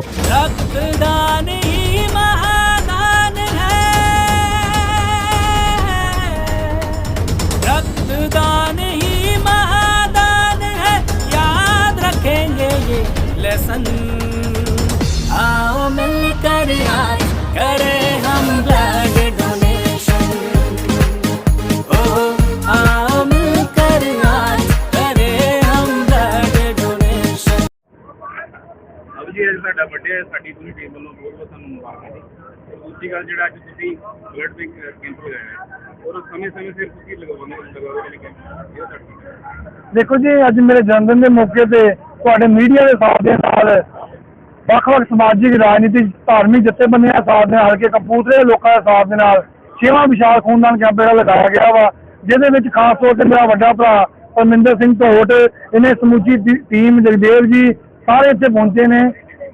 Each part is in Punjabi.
रक्तदान ही महादान है रक्तदान ही महादान है याद रखेंगे ये लेसन आओ मिलकर आज करें ਸਾਡਾ ਬਰਥਡੇ ਸਾਡੀ ਪੂਰੀ ਟੀਮ ਵੱਲੋਂ ਬਹੁਤ ਬਹੁਤ ਤੁਹਾਨੂੰ ਮੁਬਾਰਕਾਂ ਜੀ। ਦੂਜੀ ਗੱਲ ਜਿਹੜਾ ਅੱਜ ਤੁਸੀਂ ਬਲੱਡ ਬੈਂਕ ਕੈਂਪ ਲਗਾਇਆ ਔਰ ਸਮੇਂ ਸਮੇਂ ਸਿਰ ਤੁਸੀਂ ਲਗਾਉਂਦੇ ਲਗਾਉਂਦੇ ਕੈਂਪ ਇਹ ਤੁਹਾਡੀ ਦੇਖੋ ਜੀ, ਅੱਜ ਮੇਰੇ ਜਨਮ ਦੇ ਮੌਕੇ ਤੇ ਤੁਹਾਡੇ ਮੀਡੀਆ ਦੇ ਸਾਥ ਦੇ ਨਾਲ ਵੱਖ-ਵੱਖ ਸਮਾਜਿਕ, ਰਾਜਨੀਤਿਕ, ਧਾਰਮਿਕ ਜਥੇਬੰਦੀਆਂ ਦੇ ਸਾਥ ਦੇ ਨਾਲ, ਹਲਕੇ ਕਪੂਰਥਲੇ ਦੇ ਲੋਕਾਂ ਦੇ ਸਾਥ ਦੇ ਨਾਲ ਛੇਵਾਂ ਵਿਸ਼ਾਲ ਖੂਨਦਾਨ ਕੈਂਪ ਜਿਹੜਾ ਲਗਾਇਆ ਗਿਆ ਵਾ, ਜਿਹਦੇ ਵਿੱਚ ਖਾਸ ਤੌਰ ਤੇ ਮੇਰਾ ਵੱਡਾ ਭਰਾ ਪਰਮਿੰਦਰ ਸਿੰਘ ਧੋਟ ਇਹਨੇ ਸਮੁੱਚੀ ਟੀਮ ਜਗਦੇਵ ਜੀ ਸਾਰੇ ਇੱਥੇ ਪਹੁੰਚੇ ਨੇ।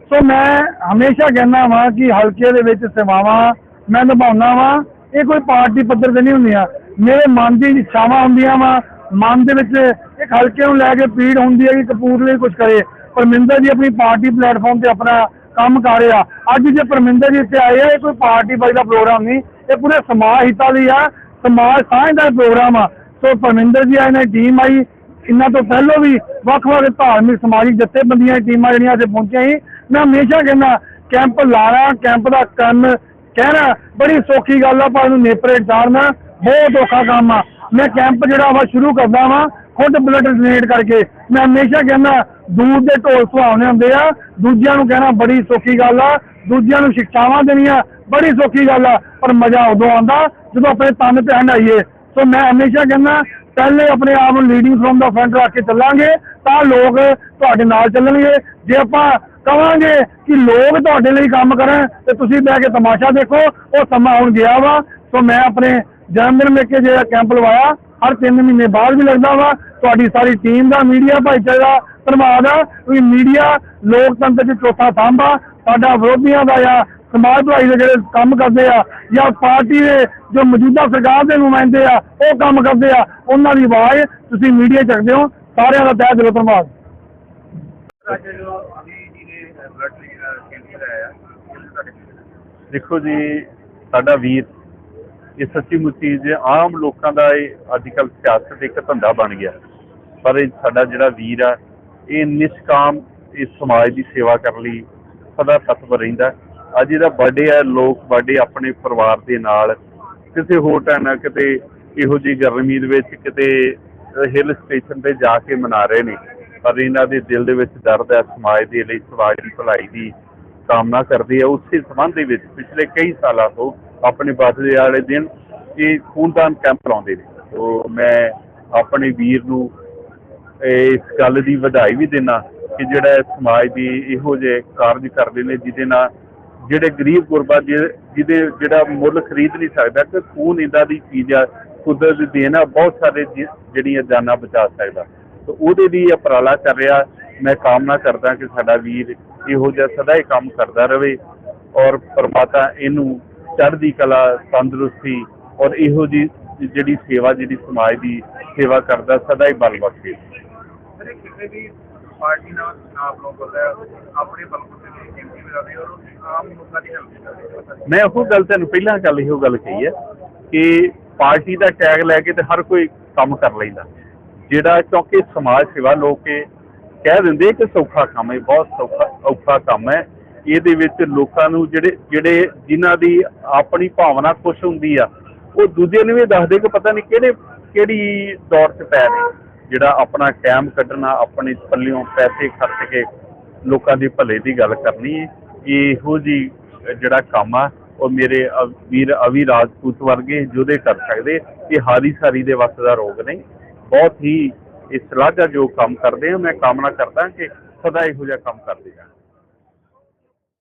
ਸੋ ਮੈਂ ਹਮੇਸ਼ਾ ਕਹਿੰਦਾ ਵਾਂ ਕਿ ਹਲਕੇ ਦੇ ਵਿੱਚ ਸੇਵਾਵਾਂ ਮੈਂ ਨਿਭਾਉਣਾ ਵਾਂ। ਇਹ ਕੋਈ ਪਾਰਟੀ ਪੱਧਰ ਤੇ ਨਹੀਂ ਹੁੰਦੀਆਂ। ਮੇਰੇ ਮਨ ਦੀ ਇੱਛਾਵਾਂ ਹੁੰਦੀਆਂ ਵਾ। ਮਨ ਦੇ ਵਿੱਚ ਇੱਕ ਹਲਕੇ ਨੂੰ ਲੈ ਕੇ ਪੀੜ ਹੁੰਦੀ ਹੈ ਕਿ ਕਪੂਰਥਲੇ ਕੁਝ ਕਰੇ। ਪਰਮਿੰਦਰ ਜੀ ਆਪਣੀ ਪਾਰਟੀ ਪਲੇਟਫਾਰਮ ਤੇ ਆਪਣਾ ਕੰਮ ਕਰ ਰਿਹਾ। ਅੱਜ ਜੇ ਪਰਮਿੰਦਰ ਜੀ ਇੱਥੇ ਆਏ ਆ, ਇਹ ਕੋਈ ਪਾਰਟੀ ਬਾਈ ਦਾ ਪ੍ਰੋਗਰਾਮ ਨਹੀਂ। ਇਹ ਪੂਰੇ ਸਮਾਜ ਹਿੱਤਾਂ ਲਈ ਆ। ਸਮਾਜ ਸਾਂਝ ਦਾ ਪ੍ਰੋਗਰਾਮ ਆ। ਸੋ ਪਰਮਿੰਦਰ ਜੀ ਆਏ ਨੇ ਟੀਮ ਆਈ। ਇਹਨਾਂ ਤੋਂ ਪਹਿਲਾਂ ਵੀ ਵੱਖ-ਵੱਖ ਧਾਰਮਿਕ ਸਮਾਜਿਕ ਜਥੇਬੰਦੀਆਂ ਦੀਆਂ ਟੀਮਾਂ ਜਿਹੜੀਆਂ ਇੱਥੇ ਪਹੁੰਚੀਆਂ ਸੀ। ਮੈਂ ਹਮੇਸ਼ਾ ਕਹਿੰਦਾ, ਕੈਂਪ ਲਾਣਾ, ਕੈਂਪ ਦਾ ਕਰਨ ਕਹਿਣਾ, ਬੜੀ ਸੌਖੀ ਗੱਲ ਆ ਪਰ ਇਹਨੂੰ ਨੇਪਰੇ ਉਤਾਰਨਾ, ਬਹੁਤ ਔਖਾ ਕੰਮ ਆ। ਮੈਂ ਕੈਂਪ ਜਿਹੜਾ ਵਾ ਸ਼ੁਰੂ ਕਰਦਾ ਵਾਂ, ਖੁਦ ਬਲੱਡ ਡੋਨੇਟ ਕਰਕੇ। ਮੈਂ ਹਮੇਸ਼ਾ ਕਹਿੰਦਾ, ਦੂਰ ਦੇ ਢੋਲ ਸੁਹਾਵਣੇ ਹੁੰਦੇ ਆ, ਦੂਜਿਆਂ ਨੂੰ ਕਹਿਣਾ ਬੜੀ ਸੌਖੀ ਗੱਲ ਆ, ਦੂਜਿਆਂ ਨੂੰ ਸਿੱਖਿਆਵਾਂ ਦੇਣੀਆਂ, ਬੜੀ ਸੌਖੀ ਗੱਲ ਆ, ਪਰ ਮਜ਼ਾ ਉਦੋਂ ਆਉਂਦਾ ਜਦੋਂ ਆਪਣੇ ਤਨ ਤੇ ਹੰਡਾਈਏ ਸੋ ਮੈਂ ਹਮੇਸ਼ਾ ਕਹਿੰਦਾ, ਪਹਿਲੇ ਆਪਣੇ ਆਪ ਨੂੰ ਲੀਡਿੰਗ ਫਰੋਮ ਦਾ ਫਰੰਟ ਰੱਖ ਕੇ ਚੱਲਾਂਗੇ, ਤਾਂ ਲੋਕ ਤੁਹਾਡੇ ਨਾਲ ਚੱਲਣਗੇ। ਜੇ ਆਪਾਂ ਕਹਾਂਗੇ ਕਿ ਲੋਕ ਤੁਹਾਡੇ ਲਈ ਕੰਮ ਕਰਨ ਤੇ ਤੁਸੀਂ ਬਹਿ ਕੇ ਤਮਾਸ਼ਾ ਦੇਖੋ। ਉਹ ਸਮਾਂ ਹੁਣ ਗਿਆ ਵਾ। ਸੋ ਮੈਂ ਆਪਣੇ ਜਨਮ ਦਿਨ ਮੇਕੇ ਜਿਹੜਾ ਕੈਂਪ ਲਵਾਇਆ, ਹਰ 3 ਮਹੀਨੇ ਬਾਅਦ ਵੀ ਲੱਗਦਾ ਵਾ। ਤੁਹਾਡੀ ਸਾਰੀ ਟੀਮ ਦਾ ਮੀਡੀਆ ਭਾਈਚਾਰੇ ਦਾ ਧੰਨਵਾਦ ਆ। ਕਿਉਂਕਿ ਮੀਡੀਆ ਲੋਕਤੰਤਰ ਦੇ ਚੌਥਾ ਥੰਬ ਆ। ਸਾਡਾ ਵਿਰੋਧੀਆਂ ਦਾ ਆ ਸਮਾਜ ਭਲਾਈ ਦੇ ਜਿਹੜੇ ਕੰਮ ਕਰਦੇ ਆ ਜਾਂ ਪਾਰਟੀ ਦੇ ਜੋ ਮੌਜੂਦਾ ਸਰਕਾਰ ਦੇ ਨੁਮਾਇੰਦੇ ਆ, ਉਹ ਕੰਮ ਕਰਦੇ ਆ, ਉਹਨਾਂ ਦੀ ਆਵਾਜ਼ ਤੁਸੀਂ ਮੀਡੀਆ ਚੱਕਦੇ ਹੋ। ਸਾਰਿਆਂ ਦਾ ਤਹਿ ਦਿਲੋਂ ਧੰਨਵਾਦ। ਬਲੱਡ ਕੈਂਪ ਲਗਾਇਆ ਤੁਹਾਡੇ ਦੇਖੋ ਜੀ, ਸਾਡਾ ਵੀਰ, ਇਹ ਸੱਚੀ ਮੁੱਚੀ ਜੇ ਆਮ ਲੋਕਾਂ ਦਾ ਇਹ ਅੱਜ ਕੱਲ੍ਹ ਸਿਆਸਤ ਇੱਕ ਧੰਦਾ ਬਣ ਗਿਆ। ਪਰ ਇਹ ਸਾਡਾ ਜਿਹੜਾ ਵੀਰ ਆ, ਇਹ ਨਿਸ਼ਕਾਮ ਇਸ ਸਮਾਜ ਦੀ ਸੇਵਾ ਕਰਨ ਲਈ ਸਦਾ ਤਤਪਰ ਰਹਿੰਦਾ। ਅੱਜ ਇਹਦਾ ਬਰਥਡੇ ਆ, ਲੋਕ ਬਰਥਡੇ ਆਪਣੇ ਪਰਿਵਾਰ ਦੇ ਨਾਲ। ਕਿਸੇ ਹੋਰ ਹੋਟਲ ਕਿਤੇ ਇਹੋ ਜਿਹੀ ਗਰਮੀ ਦੇ ਵਿੱਚ ਕਿਤੇ ਹਿਲ ਸਟੇਸ਼ਨ ਤੇ ਜਾ ਕੇ ਮਨਾ ਰਹੇ ਨੇ। ਪਰ ਇਹਨਾਂ ਦੇ ਦਿਲ ਦੇ ਵਿੱਚ ਦਰਦ ਹੈ, ਸਮਾਜ ਦੇ ਲਈ ਸਮਾਜ ਦੀ ਭਲਾਈ ਦੀ ਕਾਮਨਾ ਕਰਦੇ ਹੈ। ਉਸੇ ਸੰਬੰਧ ਦੇ ਵਿੱਚ ਪਿਛਲੇ ਕਈ ਸਾਲਾਂ ਤੋਂ ਆਪਣੇ ਬਰਥਡੇ ਵਾਲੇ ਦਿਨ ਇਹ ਖੂਨਦਾਨ ਕੈਂਪ ਲਾਉਂਦੇ ਨੇ। ਸੋ ਮੈਂ ਆਪਣੇ ਵੀਰ ਨੂੰ ਇਸ ਗੱਲ ਦੀ ਵਧਾਈ ਵੀ ਦੇਣਾ ਕਿ ਜਿਹੜਾ ਸਮਾਜ ਦੀ ਇਹੋ ਜਿਹੇ ਕਾਰਜ ਕਰਦੇ ਨੇ, ਜਿਹਦੇ ਨਾਲ ਜਿਹੜੇ ਗਰੀਬ ਗੁਰਬਾ ਜਿਹਦੇ ਜਿਹੜਾ ਮੁੱਲ ਖਰੀਦ ਨਹੀਂ ਸਕਦਾ ਕਿ ਖੂਨ ਇਦਾਂ ਦੀ ਚੀਜ਼ ਆ, ਕੁਦਰਤ ਦੀ ਦੇਣ ਬਹੁਤ ਸਾਰੇ ਜਿਹੜੀਆਂ ਜਾਨਾਂ ਬਚਾ ਸਕਦਾ। ਤੇ ਉਹਦੇ ਲਈ ਉਪਰਾਲਾ ਕਰ ਰਿਹਾ। ਮੈਂ ਕਾਮਨਾ ਕਰਦਾ ਕਿ ਸਾਡਾ ਵੀਰ ਇਹੋ ਜਿਹਾ ਸਦਾ ਹੀ ਕੰਮ ਕਰਦਾ ਰਹੇ ਔਰ ਪਰਮਾਤਮਾ ਇਹਨੂੰ ਚੜ੍ਹਦੀ ਕਲਾ ਤੰਦਰੁਸਤੀ ਔਰ ਇਹੋ ਜੀ ਜਿਹੜੀ ਸੇਵਾ ਜਿਹੜੀ ਸਮਾਜ ਦੀ ਸੇਵਾ ਕਰਦਾ ਸਦਾ ਹੀ ਬਲ ਬਖਸ਼ੇ। ਸਰ ਇਹ ਕਿਸੇ ਵੀ ਪਾਰਟੀ ਨਾਲ ਆਪਣੇ ਤੇ ਔਰ ਆਮ ਲੋਕਾਂ ਦੀ ਹੈਲਪ ਮੈਂ ਉਹ ਗੱਲ ਤੁਹਾਨੂੰ ਪਹਿਲਾਂ ਗੱਲ ਇਹੋ ਗੱਲ ਕਹੀ ਹੈ ਕਿ ਪਾਰਟੀ ਦਾ ਟੈਗ ਲੈ ਕੇ ਤੇ ਹਰ ਕੋਈ ਕੰਮ ਕਰ ਲੈਂਦਾ। ਜਿਹੜਾ ਕਿਉਂਕਿ ਸਮਾਜ ਸੇਵਾ ਲੋਕ ਇਹ ਕਹਿ ਦਿੰਦੇ ਕਿ ਸੌਖਾ ਕੰਮ ਹੈ, ਬਹੁਤ ਸੌਖਾ, ਔਖਾ ਕੰਮ ਹੈ। ਇਹਦੇ ਵਿੱਚ ਲੋਕਾਂ ਨੂੰ ਜਿਹੜੇ ਜਿਹੜੇ ਜਿਨ੍ਹਾਂ ਦੀ ਆਪਣੀ ਭਾਵਨਾ ਖੁਸ਼ ਹੁੰਦੀ ਆ, ਉਹ ਦੂਜੇ ਨੂੰ ਵੀ ਦੱਸਦੇ ਕਿ ਪਤਾ ਨਹੀਂ ਕਿਹੜੇ, ਕਿਹੜੀ ਦੌਰ 'ਚ ਪੈ ਰਹੇ। ਜਿਹੜਾ ਆਪਣਾ ਟਾਈਮ ਕੱਢਣਾ, ਆਪਣੇ ਪੱਲਿਓਂ ਪੈਸੇ ਖਰਚ ਕੇ ਲੋਕਾਂ ਦੀ ਭਲੇ ਦੀ ਗੱਲ ਕਰਨੀ ਹੈ, ਇਹੋ ਜੀ ਜਿਹੜਾ ਕੰਮ ਆ, ਉਹ ਮੇਰੇ ਵੀਰ ਅਵੀ ਰਾਜਪੂਤ ਵਰਗੇ ਜੋਧੇ ਕਰ ਸਕਦੇ, ਇਹ ਹਾਰੀ ਸਾਰੀ ਦੇ ਵਸ ਦਾ ਰੋਗ ਨਹੀਂ। ਬਹੁਤ ਹੀ ਇਹ ਸ਼ਲਾਘਾਯੋਗ ਕੰਮ ਕਰਦੇ ਆ। ਮੈਂ ਕਾਮਨਾ ਕਰਦਾ ਕਿ ਸਦਾ ਇਹੋ ਜਿਹਾ ਕੰਮ ਕਰਦੇ ਜਾਣ